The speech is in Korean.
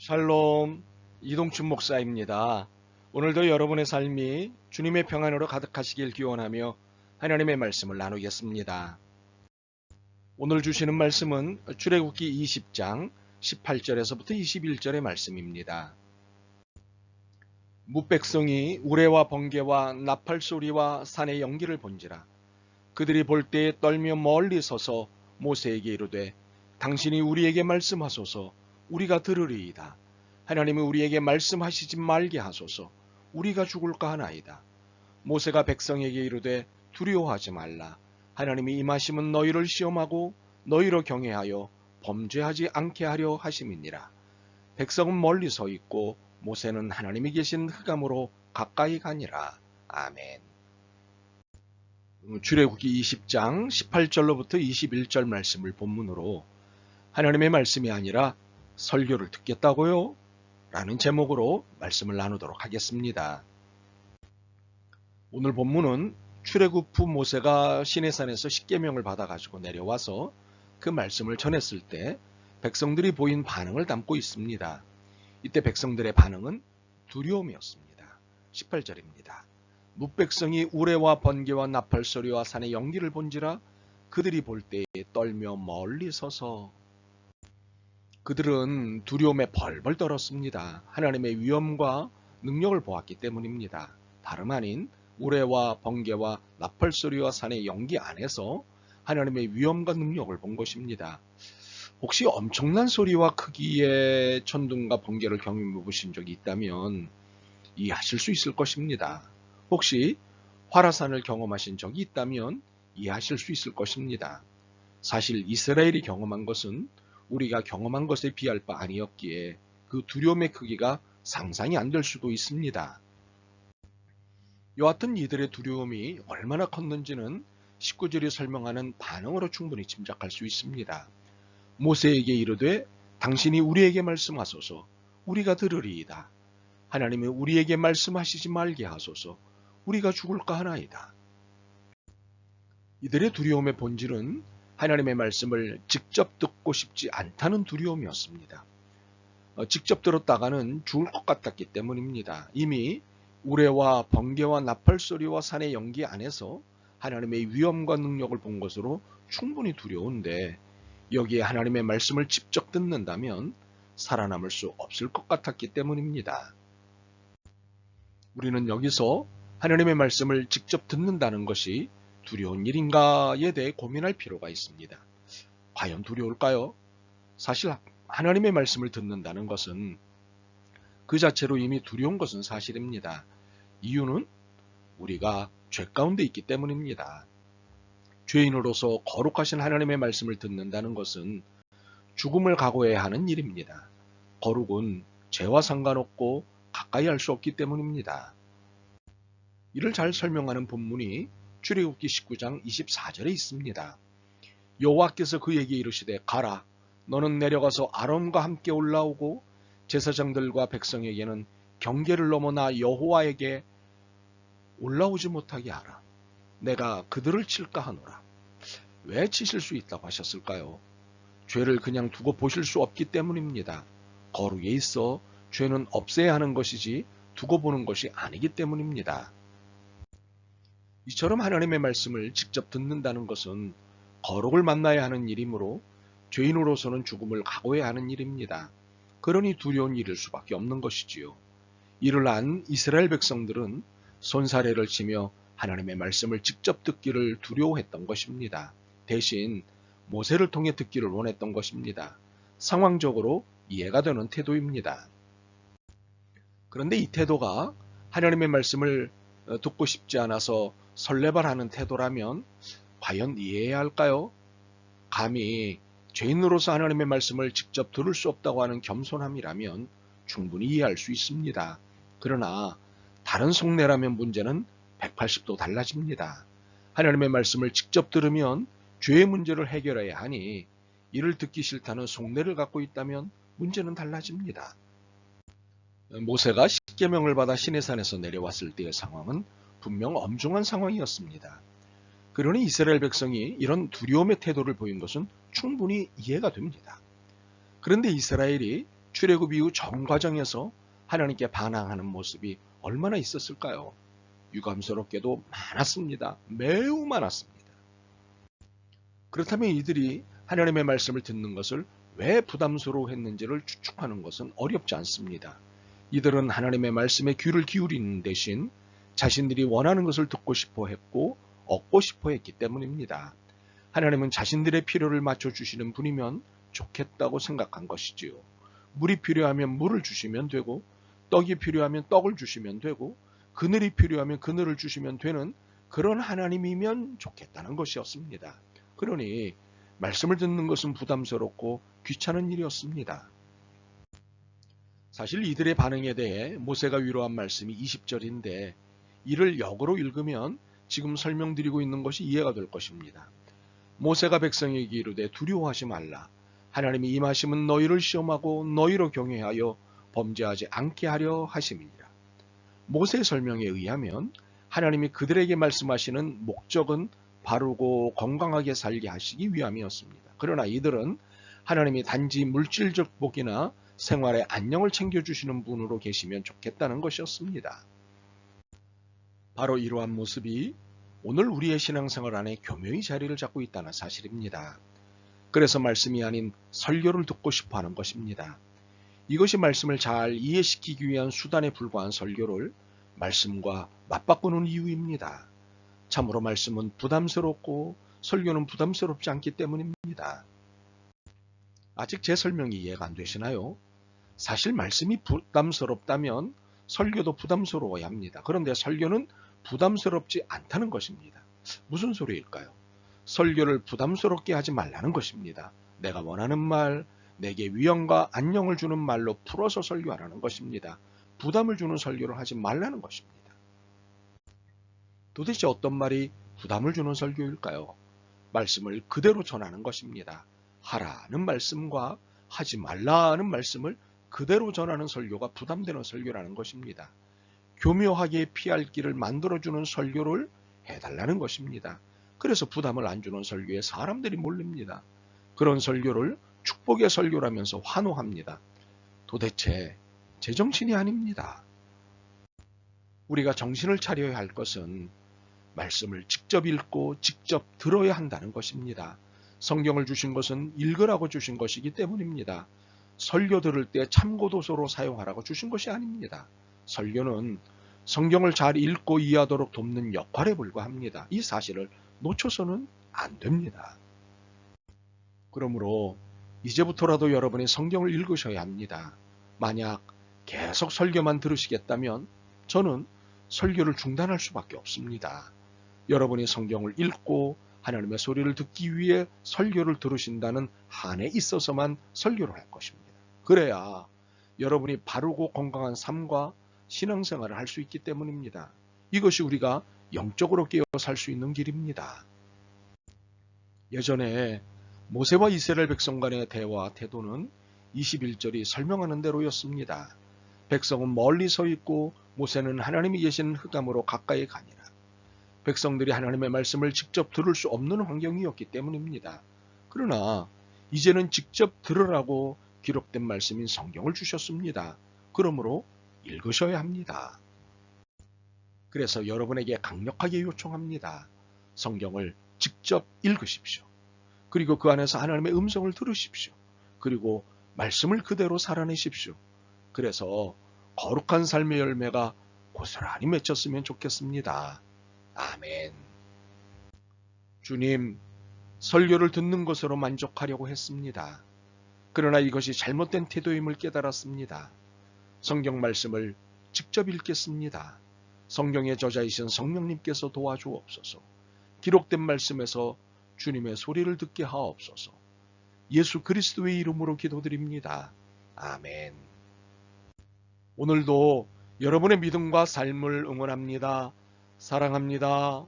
샬롬 이동춘 목사입니다. 오늘도 여러분의 삶이 주님의 평안으로 가득하시길 기원하며 하나님의 말씀을 나누겠습니다. 오늘 주시는 말씀은 출애굽기 20장 18절에서부터 21절의 말씀입니다. 무백성이 우레와 번개와 나팔 소리와 산의 연기를 본지라 그들이 볼 때에 떨며 멀리 서서 모세에게 이르되 당신이 우리에게 말씀하소서 우리가 들으리이다. 하나님은 우리에게 말씀하시지 말게 하소서. 우리가 죽을까 하나이다. 모세가 백성에게 이르되 두려워하지 말라. 하나님이 임하심은 너희를 시험하고 너희로 경외하여 범죄하지 않게 하려 하심이니라. 백성은 멀리 서 있고 모세는 하나님이 계신 흑암으로 가까이 가니라. 아멘. 출애굽기 20장 18절로부터 21절 말씀을 본문으로 하나님의 말씀이 아니라 설교를 듣겠다고요? 라는 제목으로 말씀을 나누도록 하겠습니다. 오늘 본문은 출애굽 후 모세가 시내산에서 십계명을 받아가지고 내려와서 그 말씀을 전했을 때 백성들이 보인 반응을 담고 있습니다. 이때 백성들의 반응은 두려움이었습니다. 18절입니다. 묵백성이 우레와 번개와 나팔 소리와 산의 연기를 본지라 그들이 볼 때에 떨며 멀리 서서 그들은 두려움에 벌벌 떨었습니다. 하나님의 위엄과 능력을 보았기 때문입니다. 다름 아닌 우레와 번개와 나팔 소리와 산의 연기 안에서 하나님의 위엄과 능력을 본 것입니다. 혹시 엄청난 소리와 크기의 천둥과 번개를 경험해 보신 적이 있다면 이해하실 수 있을 것입니다. 혹시 화라산을 경험하신 적이 있다면 이해하실 수 있을 것입니다. 사실 이스라엘이 경험한 것은 우리가 경험한 것에 비할 바 아니었기에 그 두려움의 크기가 상상이 안 될 수도 있습니다. 여하튼 이들의 두려움이 얼마나 컸는지는 19절이 설명하는 반응으로 충분히 짐작할 수 있습니다. 모세에게 이르되 당신이 우리에게 말씀하소서 우리가 들으리이다. 하나님이 우리에게 말씀하시지 말게 하소서 우리가 죽을까 하나이다. 이들의 두려움의 본질은 하나님의 말씀을 직접 듣고 싶지 않다는 두려움이었습니다. 어, 직접 들었다가는 죽을 것 같았기 때문입니다. 이미 우레와 번개와 나팔 소리와 산의 연기 안에서 하나님의 위엄과 능력을 본 것으로 충분히 두려운데 여기에 하나님의 말씀을 직접 듣는다면 살아남을 수 없을 것 같았기 때문입니다. 우리는 여기서 하나님의 말씀을 직접 듣는다는 것이 두려운 일인가에 대해 고민할 필요가 있습니다. 과연 두려울까요? 사실 하나님의 말씀을 듣는다는 것은 그 자체로 이미 두려운 것은 사실입니다. 이유는 우리가 죄 가운데 있기 때문입니다. 죄인으로서 거룩하신 하나님의 말씀을 듣는다는 것은 죽음을 각오해야 하는 일입니다. 거룩은 죄와 상관없고 가까이 할 수 없기 때문입니다. 이를 잘 설명하는 본문이 출애굽기 19장 24절에 있습니다. 여호와께서 그에게 이르시되 가라 너는 내려가서 아론과 함께 올라오고 제사장들과 백성에게는 경계를 넘어나 여호와에게 올라오지 못하게 하라. 내가 그들을 칠까 하노라. 왜 치실 수 있다고 하셨을까요? 죄를 그냥 두고 보실 수 없기 때문입니다. 거룩에 있어 죄는 없애야 하는 것이지 두고 보는 것이 아니기 때문입니다. 이처럼 하나님의 말씀을 직접 듣는다는 것은 거룩을 만나야 하는 일이므로 죄인으로서는 죽음을 각오해야 하는 일입니다. 그러니 두려운 일일 수밖에 없는 것이지요. 이를 안 이스라엘 백성들은 손사래를 치며 하나님의 말씀을 직접 듣기를 두려워했던 것입니다. 대신 모세를 통해 듣기를 원했던 것입니다. 상황적으로 이해가 되는 태도입니다. 그런데 이 태도가 하나님의 말씀을 듣고 싶지 않아서 설레발하는 태도라면 과연 이해해야 할까요? 감히 죄인으로서 하나님의 말씀을 직접 들을 수 없다고 하는 겸손함이라면 충분히 이해할 수 있습니다. 그러나 다른 속내라면 문제는 180도 달라집니다. 하나님의 말씀을 직접 들으면 죄의 문제를 해결해야 하니 이를 듣기 싫다는 속내를 갖고 있다면 문제는 달라집니다. 모세가 십계명을 받아 시내산에서 내려왔을 때의 상황은 분명 엄중한 상황이었습니다. 그러니 이스라엘 백성이 이런 두려움의 태도를 보인 것은 충분히 이해가 됩니다. 그런데 이스라엘이 출애굽 이후 전 과정에서 하나님께 반항하는 모습이 얼마나 있었을까요? 유감스럽게도 많았습니다. 매우 많았습니다. 그렇다면 이들이 하나님의 말씀을 듣는 것을 왜 부담스러워했는지를 추측하는 것은 어렵지 않습니다. 이들은 하나님의 말씀에 귀를 기울이는 대신 자신들이 원하는 것을 듣고 싶어 했고 얻고 싶어 했기 때문입니다. 하나님은 자신들의 필요를 맞춰 주시는 분이면 좋겠다고 생각한 것이지요. 물이 필요하면 물을 주시면 되고 떡이 필요하면 떡을 주시면 되고 그늘이 필요하면 그늘을 주시면 되는 그런 하나님이면 좋겠다는 것이었습니다. 그러니 말씀을 듣는 것은 부담스럽고 귀찮은 일이었습니다. 사실 이들의 반응에 대해 모세가 위로한 말씀이 20절인데 이를 역으로 읽으면 지금 설명드리고 있는 것이 이해가 될 것입니다. 모세가 백성에게 이르되 두려워하지 말라. 하나님이 임하심은 너희를 시험하고 너희로 경외하여 범죄하지 않게 하려 하심이니라. 모세의 설명에 의하면 하나님이 그들에게 말씀하시는 목적은 바르고 건강하게 살게 하시기 위함이었습니다. 그러나 이들은 하나님이 단지 물질적 복이나 생활의 안녕을 챙겨주시는 분으로 계시면 좋겠다는 것이었습니다. 바로 이러한 모습이 오늘 우리의 신앙생활 안에 교묘히 자리를 잡고 있다는 사실입니다. 그래서 말씀이 아닌 설교를 듣고 싶어 하는 것입니다. 이것이 말씀을 잘 이해시키기 위한 수단에 불과한 설교를 말씀과 맞바꾸는 이유입니다. 참으로 말씀은 부담스럽고 설교는 부담스럽지 않기 때문입니다. 아직 제 설명이 이해가 안 되시나요? 사실 말씀이 부담스럽다면 설교도 부담스러워야 합니다. 그런데 설교는 부담스럽지 않다는 것입니다. 무슨 소리일까요? 설교를 부담스럽게 하지 말라는 것입니다. 내가 원하는 말, 내게 위험과 안녕을 주는 말로 풀어서 설교하라는 것입니다. 부담을 주는 설교를 하지 말라는 것입니다. 도대체 어떤 말이 부담을 주는 설교일까요? 말씀을 그대로 전하는 것입니다. 하라는 말씀과 하지 말라는 말씀을 그대로 전하는 설교가 부담되는 설교라는 것입니다. 교묘하게 피할 길을 만들어주는 설교를 해달라는 것입니다. 그래서 부담을 안 주는 설교에 사람들이 몰립니다. 그런 설교를 축복의 설교라면서 환호합니다. 도대체 제 정신이 아닙니다. 우리가 정신을 차려야 할 것은 말씀을 직접 읽고 직접 들어야 한다는 것입니다. 성경을 주신 것은 읽으라고 주신 것이기 때문입니다. 설교 들을 때 참고도서로 사용하라고 주신 것이 아닙니다. 설교는 성경을 잘 읽고 이해하도록 돕는 역할에 불과합니다. 이 사실을 놓쳐서는 안 됩니다. 그러므로 이제부터라도 여러분이 성경을 읽으셔야 합니다. 만약 계속 설교만 들으시겠다면 저는 설교를 중단할 수밖에 없습니다. 여러분이 성경을 읽고 하나님의 소리를 듣기 위해 설교를 들으신다는 한에 있어서만 설교를 할 것입니다. 그래야 여러분이 바르고 건강한 삶과 신앙생활을 할 수 있기 때문입니다. 이것이 우리가 영적으로 깨어 살 수 있는 길입니다. 예전에 모세와 이스라엘 백성 간의 대화 태도는 21절이 설명하는 대로였습니다. 백성은 멀리 서 있고 모세는 하나님이 계시는 흑암으로 가까이 가니라. 백성들이 하나님의 말씀을 직접 들을 수 없는 환경이었기 때문입니다. 그러나 이제는 직접 들으라고 기록된 말씀인 성경을 주셨습니다. 그러므로 읽으셔야 합니다. 그래서 여러분에게 강력하게 요청합니다. 성경을 직접 읽으십시오. 그리고 그 안에서 하나님의 음성을 들으십시오. 그리고 말씀을 그대로 살아내십시오. 그래서 거룩한 삶의 열매가 고스란히 맺혔으면 좋겠습니다. 아멘. 주님, 설교를 듣는 것으로 만족하려고 했습니다. 그러나 이것이 잘못된 태도임을 깨달았습니다. 성경 말씀을 직접 읽겠습니다. 성경의 저자이신 성령님께서 도와주옵소서. 기록된 말씀에서 주님의 소리를 듣게 하옵소서. 예수 그리스도의 이름으로 기도드립니다. 아멘. 오늘도 여러분의 믿음과 삶을 응원합니다. 사랑합니다.